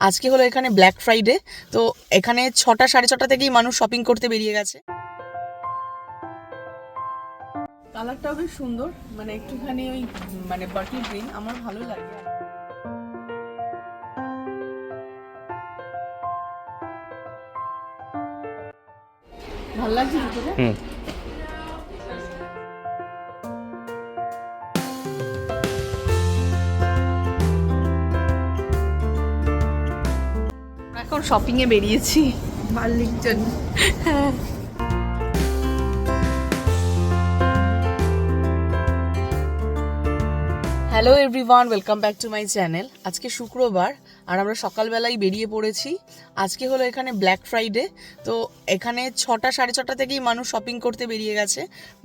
আজকে হলো এখানে ব্ল্যাক ফ্রাইডে তো এখানে ছটা সাড়ে ছটা থেকেই মানুষ শপিং করতে বেরিয়ে গেছে। কালারটাও বেশ সুন্দর মানে একটুখানি ওই মানে বাটল গ্রিন আমার ভালো লাগে। ভালো লাগছে এখন শপিং এ বেরিয়েছি। মালিক হ্যাঁ। Hello everyone welcome back to my channel আজকে শুক্রবার আর আমরা সকালবেলাই বেরিয়ে পড়েছি। আজকে হলো এখানে ব্ল্যাক ফ্রাইডে তো এখানে ছটা, সাড়ে ছটা থেকেই মানুষ শপিং করতে বেরিয়ে গেছে।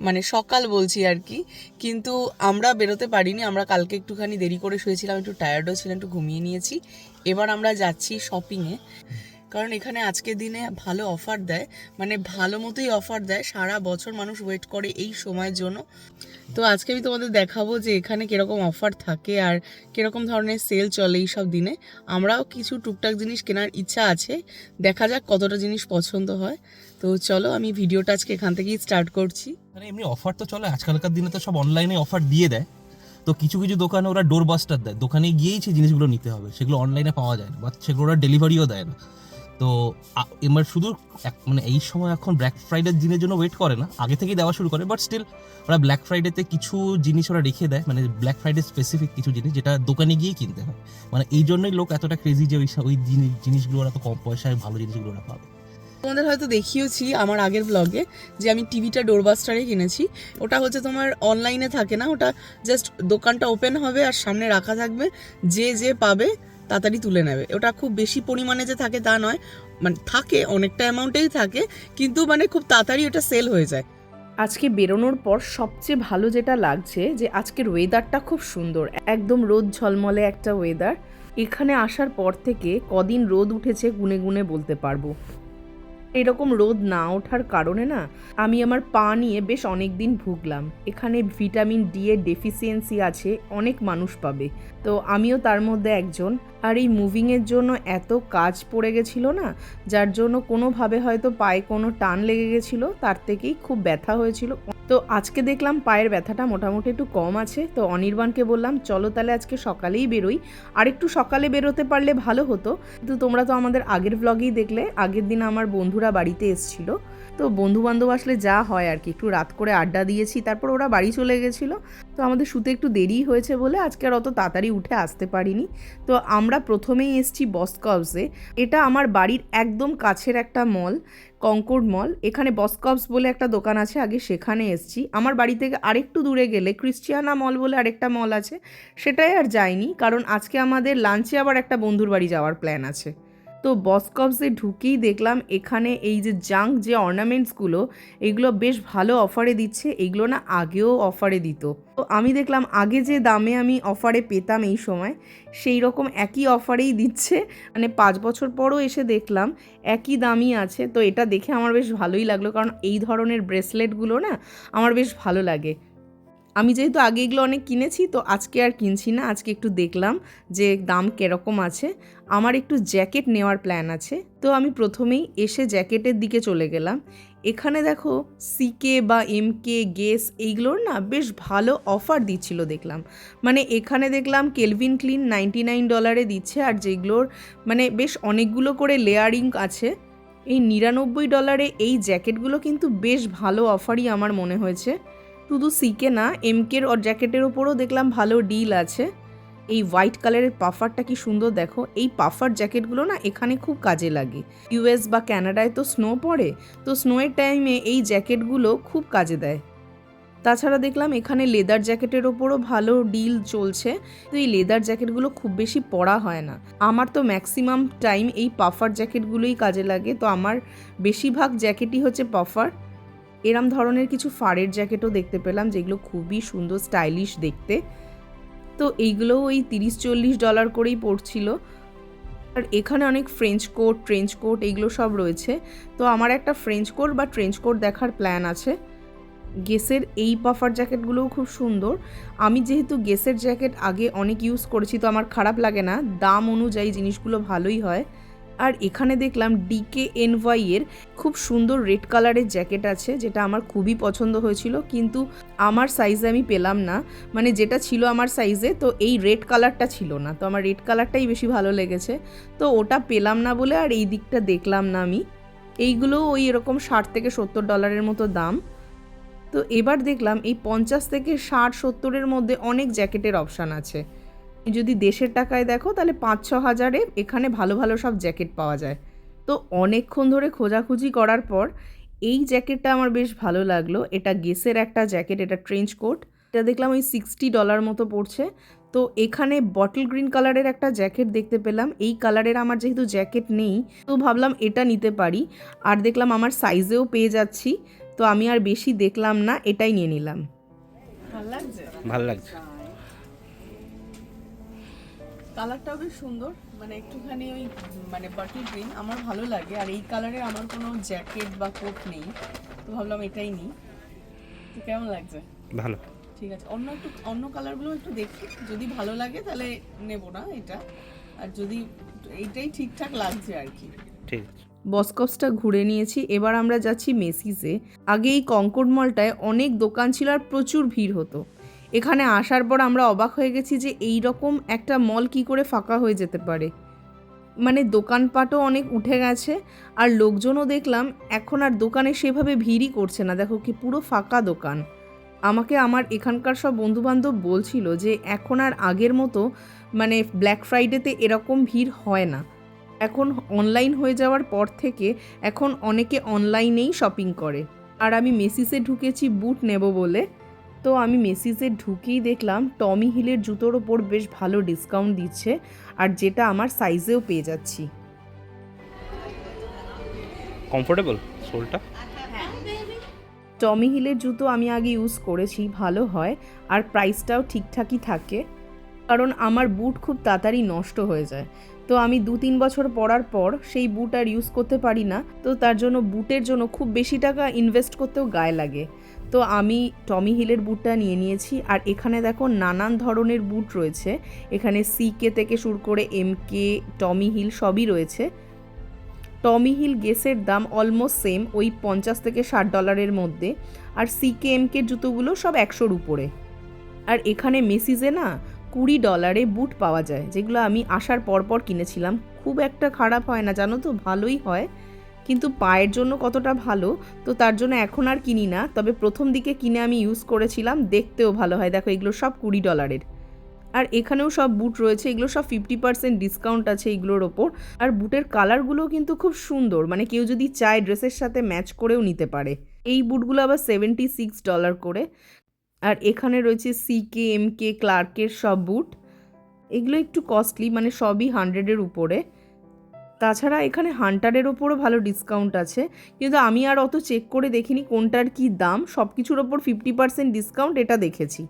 মানে সকাল বলছি আর কি। কিন্তু আমরা বেরোতে পারিনি, আমরা কালকে একটুখানি দেরি করে শুয়েছিলাম, একটু টায়ার্ডও ছিলাম, একটু ঘুমিয়ে নিয়েছি। এবার আমরা যাচ্ছি শপিংয়ে কারণ এখানে আজকের দিনে ভালো অফার দেয় মানে ভালো মতোই অফার দেয়, সারা বছর মানুষ ওয়েট করে এই সময়ের জন্য। তো আজকে আমি তোমাদের দেখাবো যে এখানে কীরকম অফার থাকে আর কীরকম ধরনের সেল চলে এই সব দিনে। আমরাও কিছু টুকটাক জিনিস কেনার ইচ্ছা আছে, দেখা যাক কতটা জিনিস পছন্দ হয়। তো চলো আমি ভিডিওটা আজকে এখান থেকেই স্টার্ট করছি। মানে এমনি অফার তো চলে, আজকালকার দিনে তো সব অনলাইনে অফার দিয়ে দেয়। তো কিছু কিছু দোকানে ওরা ডোর বাস্টার দেয়, দোকানে গিয়েই সেই জিনিসগুলো নিতে হবে, সেগুলো অনলাইনে পাওয়া যায় না, বা সেগুলো ওরা ডেলিভারিও দেয় না। তো এবার শুধু মানে এই সময় এখন ব্ল্যাক ফ্রাইডের দিনের জন্য ওয়েট করে না, আগে থেকেই দেওয়া শুরু করে বাট স্টিল ওরা ব্ল্যাক ফ্রাইডেতে কিছু জিনিস ওরা রেখে দেয় মানে ব্ল্যাক ফ্রাইডে স্পেসিফিক কিছু জিনিস যেটা দোকানে গিয়েই কিনতে হয়। মানে এই জন্যই লোক এতটা ক্রেজি যে ওই ওই জিনিসগুলো ওরা তো কম পয়সায় ভালো জিনিসগুলো ওরা পাবে। তোমাদের হয়তো দেখিয়েছি আমার আগের ব্লগে যে আমি টিভিটা ডোরবাস্টারে কিনেছি। ওটা হচ্ছে তোমার অনলাইনে থাকে না, ওটা জাস্ট দোকানটা ওপেন হবে আর সামনে রাখা থাকবে, যে যে পাবে তাড়াতাড়ি তুলে নেবে। ওটা খুব বেশি পরিমাণে যে থাকে তা নয় মানে থাকে, অনেকটা অ্যামাউন্টেই থাকে, কিন্তু মানে খুব তাড়াতাড়ি ওটা সেল হয়ে যায়। আজকে বেরোনোর পর সবচেয়ে ভালো যেটা লাগছে যে আজকের ওয়েদারটা খুব সুন্দর, একদম রোদ ঝলমলে একটা ওয়েদার এখানে আসার পর থেকে কদিন রোদ উঠেছে গুনে গুনে বলতে পারব। এরকম রোদ না ওঠার কারণে না, আমি আমার পা নিয়ে বেশ অনেক দিন ভুগলাম। এখানে ভিটামিন ডি এর ডেফিসিয়েন্সি আছে, অনেক মানুষ পাবে। তো আমিও তার মধ্যে একজন। আর এই মুভিংয়ের জন্য এত কাজ পড়ে গেছিল না, যার জন্য কোনোভাবে হয়তো পায়ে কোনো টান লেগে গেছিল, তার থেকেই খুব ব্যথা হয়েছিল। তো আজকে দেখলাম পায়ের ব্যথাটা মোটামুটি একটু কম আছে, তো অনির্বাণকে বললাম, চলো তাহলে আজকে সকালেই বেরোই। আর একটু সকালে বেরোতে পারলে ভালো হতো। কিন্তু তোমরা তো আমাদের আগের ব্লগেই দেখলে, আগের দিন আমার বন্ধুরা বাড়িতে এসছিল। তো বন্ধু বান্ধব আসলে যা হয় আর কি, একটু রাত করে আড্ডা দিয়েছি, তারপর ওরা বাড়ি চলে গেছিল। তো আমাদের শুতে একটু দেরি হয়েছে বলে আজকে আর অত তাড়াতাড়ি উঠে আসতে পারিনি। তো আমরা প্রথমেই এসছি বসকভসে এটা আমার বাড়ির একদম কাছের একটা মল কঙ্কর্ড মল এখানে বসকভস বলে একটা দোকান আছে, আগে সেখানে এসছি। আমার বাড়ি থেকে আরেকটু দূরে গেলে ক্রিশ্চিয়ানা মল বলে আরেকটা মল আছে। সেটাই আর যাইনি, কারণ আজকে আমাদের লাঞ্চে আবার একটা বন্ধুর বাড়ি যাওয়ার প্ল্যান আছে। তো বসকভসে ঢুকেই দেখলাম এখানে এই যে জাঙ্ক যে অর্নামেন্টসগুলো এগুলো বেশ ভালো অফারে দিচ্ছে, এগুলো না আগেও অফারে দিত। তো আমি দেখলাম আগে যে দামে আমি অফারে পেতাম এই সময়, সেই রকম একই অফারেই দিচ্ছে। মানে পাঁচ বছর পরও এসে দেখলাম একই দামই আছে। তো এটা দেখে আমার বেশ ভালোই লাগল, কারণ এই ধরনের ব্রেসলেটগুলো না আমার বেশ ভালো লাগে। আমি যেহেতু আগে এগুলো অনেক কিনেছি, তো আজকে আর কিনছি না। আজকে একটু দেখলাম যে দাম কীরকম আছে। আমার একটু জ্যাকেট নেওয়ার প্ল্যান আছে। তো আমি প্রথমেই এসে জ্যাকেটের দিকে চলে গেলাম। এখানে দেখো সিকে বা এম কে গেস এইগুলোর না বেশ ভালো অফার দিচ্ছিল দেখলাম। মানে এখানে দেখলাম কেলভিন ক্লিন নাইনটি নাইন ডলারে দিচ্ছে আর যেগুলোর মানে বেশ অনেকগুলো করে লেয়ারিং আছে। এই নিরানব্বই ডলারে এই জ্যাকেটগুলো কিন্তু বেশ ভালো অফারই আমার মনে হয়েছে। শুধু সিকে না, এমকের ওর জ্যাকেটের ওপরও দেখলাম ভালো ডিল আছে। এই হোয়াইট কালারের পাফারটা কি সুন্দর দেখো, এই পাফার জ্যাকেটগুলো না এখানে খুব কাজে লাগে। ইউএস বা ক্যানাডায় তো স্নো পড়ে, তো স্নোয়ের টাইমে এই জ্যাকেটগুলো খুব কাজে দেয়। তাছাড়া দেখলাম এখানে লেদার জ্যাকেটের ওপরও ভালো ডিল চলছে, তো এই লেদার জ্যাকেটগুলো খুব বেশি পরা হয় না। আমার তো ম্যাক্সিমাম টাইম এই পাফার জ্যাকেটগুলোই কাজে লাগে, তো আমার বেশিরভাগ জ্যাকেটই হচ্ছে পাফার। এরম ধরনের কিছু ফাড়ের জ্যাকেটও দেখতে পেলাম, যেগুলো খুবই সুন্দর স্টাইলিশ দেখতে। তো এইগুলো ওই তিরিশ চল্লিশ ডলার করেই পড়ছিল। আর এখানে অনেক ফ্রেঞ্চ কোট ট্রেঞ্চ কোট এইগুলো সব রয়েছে। তো আমার একটা ফ্রেঞ্চ কোট বা ট্রেঞ্চ কোট দেখার প্ল্যান আছে। গেসের এই পাফার জ্যাকেটগুলোও খুব সুন্দর। আমি যেহেতু গেসের জ্যাকেট আগে অনেক ইউজ করেছি, তো আমার খারাপ লাগে না। দাম অনুযায়ী জিনিসগুলো ভালোই হয়। আর এখানে দেখলাম ডিকে এনওয়াই এর খুব সুন্দর রেড কালারের জ্যাকেট আছে, যেটা আমার খুবই পছন্দ হয়েছিল, কিন্তু আমার সাইজে আমি পেলাম না। মানে যেটা ছিল আমার সাইজে তো এই রেড কালারটা ছিল না। তো আমার রেড কালারটাই বেশি ভালো লেগেছে। তো ওটা পেলাম না বলে আর এই দিকটা দেখলাম না আমি। এইগুলো ওই এরকম ষাট থেকে সত্তর ডলারের মতো দাম। তো এবার দেখলাম এই পঞ্চাশ থেকে ষাট সত্তরের মধ্যে অনেক জ্যাকেটের অপশান আছে। যদি দেশের টাকায় দেখো তাহলে পাঁচ ছ হাজারে এখানে ভালো ভালো সব জ্যাকেট পাওয়া যায়। তো অনেকক্ষণ ধরে খোঁজাখুঁজি করার পর এই জ্যাকেটটা আমার বেশ ভালো লাগল। এটা গেসের একটা জ্যাকেট এটা ট্রেঞ্চ কোট। এটা দেখলাম ওই সিক্সটি ডলার মতো পড়ছে। তো এখানে বটল গ্রিন কালারের একটা জ্যাকেট দেখতে পেলাম। এই কালারের আমার যেহেতু জ্যাকেট নেই তো ভাবলাম এটা নিতে পারি। আর দেখলাম আমার সাইজেও পেয়ে যাচ্ছি। তো আমি আর বেশি দেখলাম না এটাই নিয়ে নিলাম। ভালো লাগছে? ভালো লাগছে। কালারটাও বেশ সুন্দর। মানে একটুখানি ওই মানে বাটল গ্রিন আমার ভালো লাগে। আর এই কালারের আমার কোনো জ্যাকেট বা কোট নেই। তো ভাবলাম এটাই নিই। তো কেমন লাগছে? ভালো। ঠিক আছে। অন্য একটু অন্য কালারগুলো একটু দেখি। যদি ভালো লাগে তাহলে নেব না এটা। আর যদি এইটাই ঠিকঠাক লাগছে আর কি। ঠিক আছে। বসকপসটা ঘুরে নিয়েছি। এবার আমরা যাচ্ছি মেসিসে। আগে এই কঙ্কর মলটায় অনেক দোকান ছিল আর প্রচুর ভিড় হতো। এখানে আসার পর আমরা অবাক হয়ে গেছি যে এই রকম একটা মল কি করে ফাঁকা হয়ে যেতে পারে। মানে দোকানপাটও অনেক উঠে গেছে, আর লোকজনও দেখলাম এখন আর দোকানে সেভাবে ভিড়ই করছে না। দেখো কি পুরো ফাঁকা দোকান। আমাকে আমার এখানকার সব বন্ধুবান্ধব বলছিল যে এখন আর আগের মতো মানে ব্ল্যাক ফ্রাইডেতে এরকম ভিড় হয় না। এখন অনলাইন হয়ে যাওয়ার পর থেকে এখন অনেকে অনলাইনেই শপিং করে। আর আমি মেসিসে ঢুকেছি বুট নেব বলে। তো আমি মেসিসে ঢুকেই দেখলাম টমি হিলের জুতোর ওপর বেশ ভালো ডিসকাউন্ট দিচ্ছে আর যেটা আমার সাইজেও পেয়ে যাচ্ছি। কমফোর্টেবল সোলটা টমি হিলের জুতো আমি আগে ইউজ করেছি ভালো হয় আর প্রাইসটাও ঠিকঠাকই থাকে। কারণ আমার বুট খুব তাড়াতাড়ি নষ্ট হয়ে যায়। তো আমি দু তিন বছর পরার পর সেই বুট আর ইউজ করতে পারি না তো তার জন্য বুটের জন্য খুব বেশি টাকা ইনভেস্ট করতেও গায়ে লাগে। তো আমি টমি হিলের বুটটা নিয়ে নিয়েছি। আর এখানে দেখো নানান ধরনের বুট রয়েছে। এখানে সিকে থেকে শুরু করে এম কে টমি হিল সবই রয়েছে। টমি হিল গেসের দাম অলমোস্ট সেম ওই পঞ্চাশ থেকে ষাট ডলারের মধ্যে। আর সিকে এমকে জুতোগুলো সব একশোর উপরে। আর এখানে মেসিজে না কুড়ি ডলারে বুট পাওয়া যায়, যেগুলো আমি আসার পরপর কিনেছিলাম। খুব একটা খারাপ হয় না, জানো তো? ভালোই হয়। কিন্তু পায়ের জন্য কতটা ভালো, তো তার জন্য এখন আর কিনি না। তবে প্রথম দিকে কিনে আমি ইউজ করেছিলাম, দেখতেও ভালো হয়। দেখো, এগুলো সব কুড়ি ডলারের আর এখানেও সব বুট রয়েছে, এগুলো সব ফিফটি পার্সেন্ট ডিসকাউন্ট আছে এগুলোর ওপর। আর বুটের কালারগুলো কিন্তু খুব সুন্দর মানে কেউ যদি চায় ড্রেসের সাথে ম্যাচ করেও নিতে পারে। এই বুটগুলো আবার সেভেন্টি সিক্স ডলার করে। আর এখানে রয়েছে সিকে এম কে ক্লার্কের সব বুট এগুলো একটু কস্টলি মানে সবই হান্ড্রেডের উপরে। তাছাড়া এখানে হান্টারের ওপরও ভালো ডিসকাউন্ট আছে। কিন্তু আমি আর অত চেক করে দেখিনি কোনটার কি দাম। সব কিছুর ওপর ফিফটি পার্সেন্ট ডিসকাউন্ট এটা দেখেছি।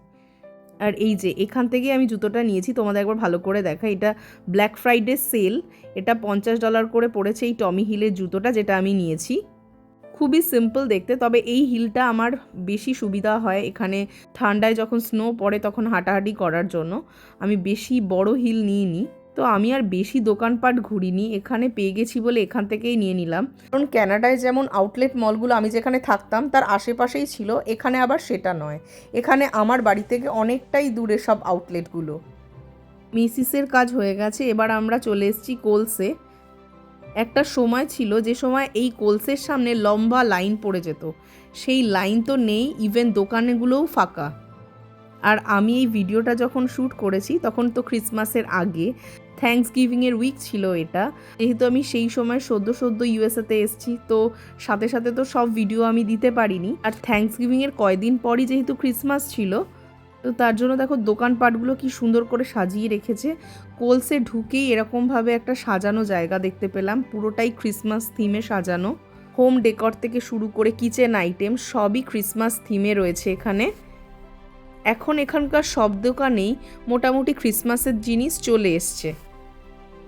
আর এই যে, এখান থেকে আমি জুতোটা নিয়েছি, তোমাদের একবার ভালো করে দেখা। এটা ব্ল্যাক ফ্রাইডে সেল এটা পঞ্চাশ ডলার করে পড়েছে এই টমি হিলের জুতোটা যেটা আমি নিয়েছি। খুবই সিম্পল দেখতে, তবে এই হিলটা আমার বেশি সুবিধা হয় এখানে ঠান্ডায় যখন স্নো পড়ে তখন হাঁটাহাঁটি করার জন্য। আমি বেশি বড় হিল নিইনি। তো আমি আর বেশি দোকানপাট ঘুরিনি, এখানে পেয়ে গেছি বলে এখান থেকেই নিয়ে নিলাম। কারণ ক্যানাডায় যেমন আউটলেট মলগুলো আমি যেখানে থাকতাম, তার আশেপাশেই ছিল, এখানে আবার সেটা নয়। এখানে আমার বাড়ি থেকে অনেকটাই দূরে সব আউটলেটগুলো মিসিসের কাজ হয়ে গেছে, এবার আমরা চলে এসেছি কোলসে। একটা সময় ছিল, যে সময় এই কোলসের সামনে লম্বা লাইন পড়ে যেত। সেই লাইন তো নেই ইভেন দোকানগুলোও ফাঁকা। আর আমি এই ভিডিওটা যখন শ্যুট করেছি, তখন তো ক্রিসমাসের আগে থ্যাঙ্কস গিভিংয়ের উইক ছিল এটা। যেহেতু আমি সেই সময় সদ্য সদ্য ইউএসএতে এসেছি, তো সাথে সাথে তো সব ভিডিও আমি দিতে পারিনি। আর থ্যাঙ্কস গিভিংয়ের কয়দিন পরই যেহেতু ক্রিসমাস ছিল, তো তার জন্য দেখো দোকানপাটগুলো কি সুন্দর করে সাজিয়ে রেখেছে। কোলসে ঢুকেই এরকমভাবে একটা সাজানো জায়গা দেখতে পেলাম, পুরোটাই ক্রিসমাস থিমে সাজানো। হোম ডেকর থেকে শুরু করে কিচেন আইটেম সবই ক্রিসমাস থিমে রয়েছে এখানে। এখন এখানকার সব দোকানেই মোটামুটি ক্রিসমাসের জিনিস চলে এসছে।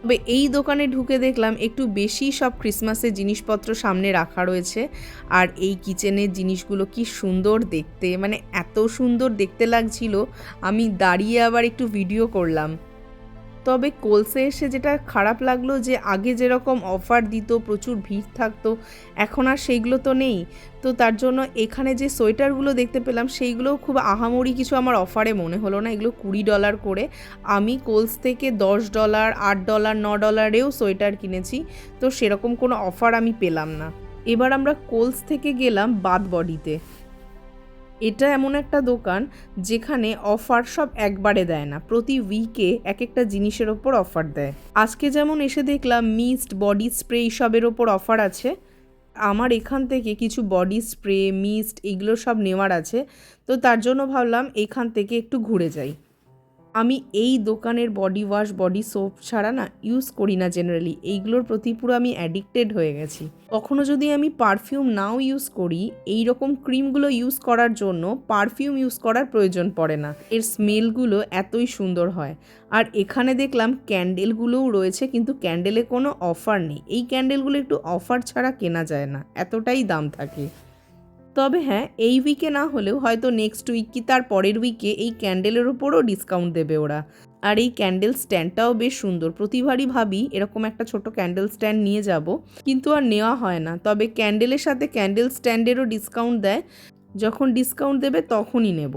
তবে এই দোকানে ঢুকে দেখলাম একটু বেশি সব ক্রিসমাসের জিনিসপত্র সামনে রাখা রয়েছে। আর এই কিচেনের জিনিসগুলো কি সুন্দর দেখতে মানে এত সুন্দর দেখতে লাগছিল, আমি দাঁড়িয়ে আবার একটু ভিডিও করলাম। তবে কোলসে এসে যেটা খারাপ লাগল যে আগে যেরকম অফার দিত, প্রচুর ভিড় থাকতো, এখন আর সেইগুলো তো নেই। তো তার জন্য এখানে যে সোয়েটারগুলো দেখতে পেলাম, সেইগুলোও খুব আহামরি কিছু আমার অফারে মনে হলো না। এগুলো কুড়ি ডলার করে। আমি কোলস থেকে দশ ডলার, আট ডলার, ন ডলারেও সোয়েটার কিনেছি। তো সেরকম কোনো অফার আমি পেলাম না। এবার আমরা কোলস থেকে গেলাম বাদ বডিতে। এটা এমন একটা দোকান যেখানে অফার সব একবারে দেয় না। প্রতি উইকে এক একটা জিনিসের ওপর অফার দেয়। আজকে যেমন এসে দেখলাম মিস্ট বডি স্প্রে এইসবের ওপর অফার আছে। আমার এখান থেকে কিছু বডি স্প্রে মিস্ট এগুলো সব নেওয়ার আছে। তো তার জন্য ভাবলাম এখান থেকে একটু ঘুরে যাই। আমি এই দোকানের বডি ওয়াশ বডি সোপ ছাড়া না ইউজ করি না জেনারেলি এইগুলোর প্রতি পুরো আমি অ্যাডিক্টেড হয়ে গেছি। কখনো যদি আমি পারফিউম নাও ইউজ করি এই রকম ক্রিমগুলো ইউজ করার জন্য পারফিউম ইউজ করার প্রয়োজন পড়ে না। এর স্মেলগুলো এতই সুন্দর হয়। আর এখানে দেখলাম ক্যান্ডেলগুলোও রয়েছে, কিন্তু ক্যান্ডেলে কোনো অফার নেই। এই ক্যান্ডেলগুলো একটু অফার ছাড়া কেনা যায় না। এতটাই দাম থাকে। তবে হ্যাঁ এই উইকে না হলেও হয়তো নেক্সট উইক কি তার পরের উইকে এই ক্যান্ডেলের ওপরও ডিসকাউন্ট দেবে ওরা। আর এই ক্যান্ডেল স্ট্যান্ডটাও বেশ সুন্দর। প্রতিবারই ভাবি এরকম একটা ছোট ক্যান্ডেল স্ট্যান্ড নিয়ে যাব, কিন্তু আর নেওয়া হয় না। তবে ক্যান্ডেলের সাথে ক্যান্ডেল স্ট্যান্ডেরও ডিসকাউন্ট দেয়। যখন ডিসকাউন্ট দেবে তখনই নেব।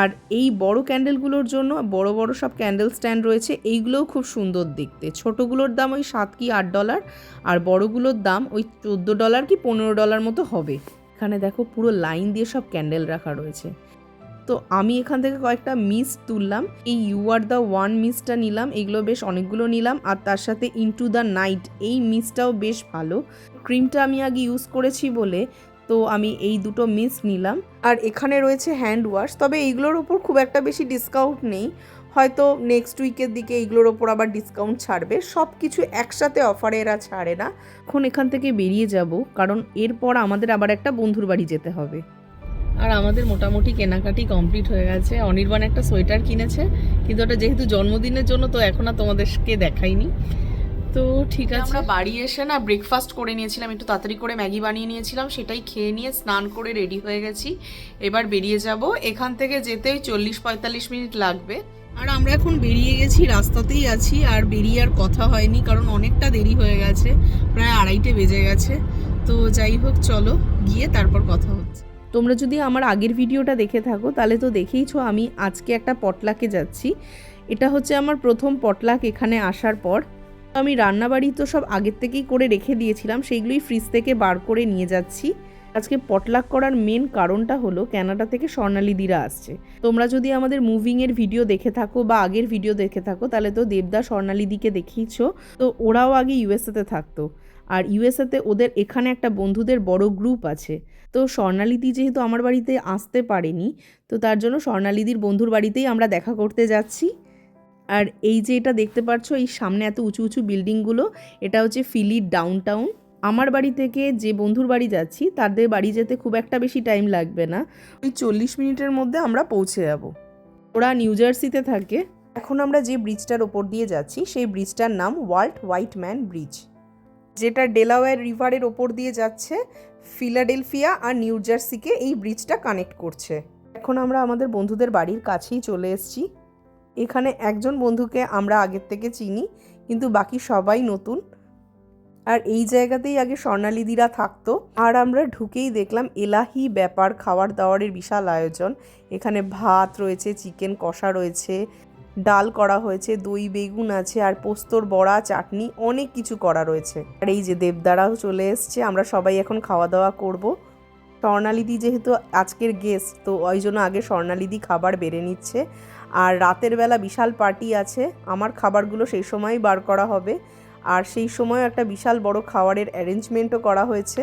আর এই বড় ক্যান্ডেলগুলোর জন্য বড় বড় সব ক্যান্ডেল স্ট্যান্ড রয়েছে, এইগুলোও খুব সুন্দর দেখতে। ছোটোগুলোর দাম ওই সাত কি আট ডলার আর বড়গুলোর দাম ওই চোদ্দ ডলার কি পনেরো ডলার মতো হবে। এখানে দেখো পুরো লাইন দিয়ে সব ক্যান্ডেল রাখা রয়েছে। তো আমি এখান থেকে কয়েকটা মিস তুললাম। এই ইউ আর দ্য ওয়ান মিসটা নিলাম, এগুলো বেশ অনেকগুলো নিলাম, আর তার সাথে ইনটু দ্য নাইট এই মিসটাও বেশ ভালো। ক্রিমটা আমি আগে ইউজ করেছি বলে, তো আমি এই দুটো মিস নিলাম। আর এখানে রয়েছে হ্যান্ড ওয়াশ, তবে এইগুলোর ওপর খুব একটা বেশি ডিসকাউন্ট নেই। হয়তো নেক্সট উইকের দিকে এইগুলোর ওপর আবার ডিসকাউন্ট ছাড়বে। সব কিছু একসাথে অফারে এরা ছাড়ে না। এখন এখান থেকে বেরিয়ে যাব কারণ এরপর আমাদের আবার একটা বন্ধুর বাড়ি যেতে হবে। আর আমাদের মোটামুটি কেনাকাটি কমপ্লিট হয়ে গেছে। অনির্বাণ একটা সোয়েটার কিনেছে কিন্তু ওটা যেহেতু জন্মদিনের জন্য তো এখন আর তোমাদেরকে দেখাইনি। তো ঠিক আছে। আমরা বাড়ি এসে না ব্রেকফাস্ট করে নিয়েছিলাম একটু তাড়াতাড়ি করে ম্যাগি বানিয়ে নিয়েছিলাম সেটাই খেয়ে নিয়ে স্নান করে রেডি হয়ে গেছি। এবার বেরিয়ে যাব। এখান থেকে যেতে ওই চল্লিশ পঁয়তাল্লিশ মিনিট লাগবে। আর আমরা এখন বেরিয়ে গেছি, রাস্তাতেই আছি, আর বেরিয়ে আর কথা হয়নি, কারণ অনেকটা দেরি হয়ে গেছে, প্রায় আড়াইটে বেজে গেছে। তো যাই হোক, চলো, গিয়ে তারপর কথা হচ্ছে। তোমরা যদি আমার আগের ভিডিওটা দেখে থাকো, তাহলে তো দেখেইছো আমি আজকে একটা পটলাকে যাচ্ছি। এটা হচ্ছে আমার প্রথম পটলাক এখানে আসার পর। আমি রান্নাবাড়ি তো সব আগের থেকেই করে রেখে দিয়েছিলাম, সেইগুলোই ফ্রিজ থেকে বার করে নিয়ে যাচ্ছি। আজকে পটলাক করার মেন কারণটা হলো ক্যানাডা থেকে স্বর্ণালীদিরা আসছে। তোমরা যদি আমাদের মুভিংয়ের ভিডিও দেখে থাকো বা আগের ভিডিও দেখে থাকো, তাহলে তো দেবদা স্বর্ণালীদিকে দেখিয়েছো। তো ওরাও আগে ইউএসএতে থাকতো। আর ইউএসএতে ওদের এখানে একটা বন্ধুদের বড় গ্রুপ আছে। তো স্বর্ণালীদি যেহেতু আমার বাড়িতে আসতে পারেনি, তো তার জন্য স্বর্ণালীদির বন্ধুর বাড়িতেই আমরা দেখা করতে যাচ্ছি। আর এই যে এটা দেখতে পাচ্ছ এই সামনে এত উঁচু উঁচু বিল্ডিংগুলো এটা হচ্ছে ফিলির ডাউন টাউন আমার বাড়ি থেকে যে বন্ধুর বাড়ি যাচ্ছি, তাদের বাড়ি যেতে খুব একটা বেশি টাইম লাগবে না। ওই চল্লিশ মিনিটের মধ্যে আমরা পৌঁছে যাব। ওরা নিউ জার্সিতে থাকে। এখন আমরা যে ব্রিজটার ওপর দিয়ে যাচ্ছি, সেই ব্রিজটার নাম ওয়াল্ট হোয়াইট ম্যান ব্রিজ। যেটা ডেলাওয়্যার রিভারের ওপর দিয়ে যাচ্ছে, ফিলাডেলফিয়া আর নিউ জার্সিকে এই ব্রিজটা কানেক্ট করছে। এখন আমরা আমাদের বন্ধুদের বাড়ির কাছেই চলে এসেছি। এখানে একজন বন্ধুকে আমরা আগের থেকে চিনি, কিন্তু বাকি সবাই নতুন। আর এই জায়গাতেই আগে স্বর্ণালীদিরা থাকতো। আর আমরা ঢুকেই দেখলাম এলাহি ব্যাপার, খাওয়ার দাওয়ারের বিশাল আয়োজন। এখানে ভাত রয়েছে, চিকেন কষা রয়েছে, ডাল করা হয়েছে, দই, বেগুন আছে, আর পোস্তর বড়া, চাটনি, অনেক কিছু করা রয়েছে। আর এই যে দেবদারাও চলে এসছে, আমরা সবাই এখন খাওয়া দাওয়া করব। স্বর্ণালীদি যেহেতু আজকের গেস্ট তো ওই জন্য আগে স্বর্ণালীদি খাবার বেড়ে নিচ্ছে। আর রাতের বেলা বিশাল পার্টি আছে, আমার খাবারগুলো সেই সময়ই বার করা হবে। আর সেই সময় একটা বিশাল বড় খাবারের অ্যারেঞ্জমেন্টও করা হয়েছে।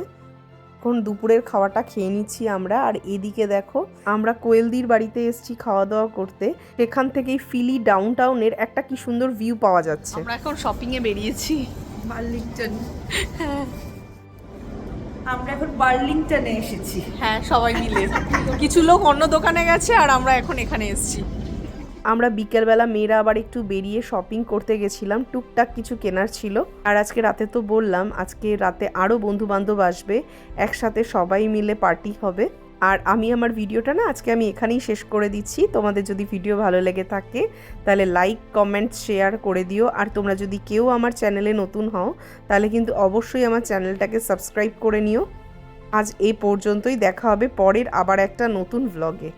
এখন দুপুরের খাওয়াটা খেয়ে নিচ্ছি আমরা। আর এদিকে দেখো আমরা কোয়েলদির বাড়িতে এসেছি খাওয়া দাওয়া করতে। সেখান থেকেই ফিলি ডাউন টাউনের একটা কি সুন্দর ভিউ পাওয়া যাচ্ছে। আমরা এখন শপিং এ বেরিয়েছি। বার্লিংটন। আমরা এখন বার্লিংটনে এসেছি। হ্যাঁ সবাই মিলে। কিছু লোক অন্য দোকানে গেছে আর আমরা এখন এখানে এসেছি। আমরা বিকেলবেলা মেয়েরা আবার একটু বেরিয়ে শপিং করতে গেছিলাম। টুকটাক কিছু কেনার ছিল। আর আজকে রাতে তো বললাম, আজকে রাতে আরও বন্ধু বান্ধব আসবে। একসাথে সবাই মিলে পার্টি হবে। আর আমি আমার ভিডিওটা না আজকে আমি এখানেই শেষ করে দিচ্ছি। তোমাদের যদি ভিডিও ভালো লেগে থাকে, তাহলে লাইক কমেন্ট শেয়ার করে দিও। আর তোমরা যদি কেউ আমার চ্যানেলে নতুন হও, তাহলে কিন্তু অবশ্যই আমার চ্যানেলটাকে সাবস্ক্রাইব করে নিও। আজ এই পর্যন্তই। দেখা হবে পরের আবার একটা নতুন ভ্লগে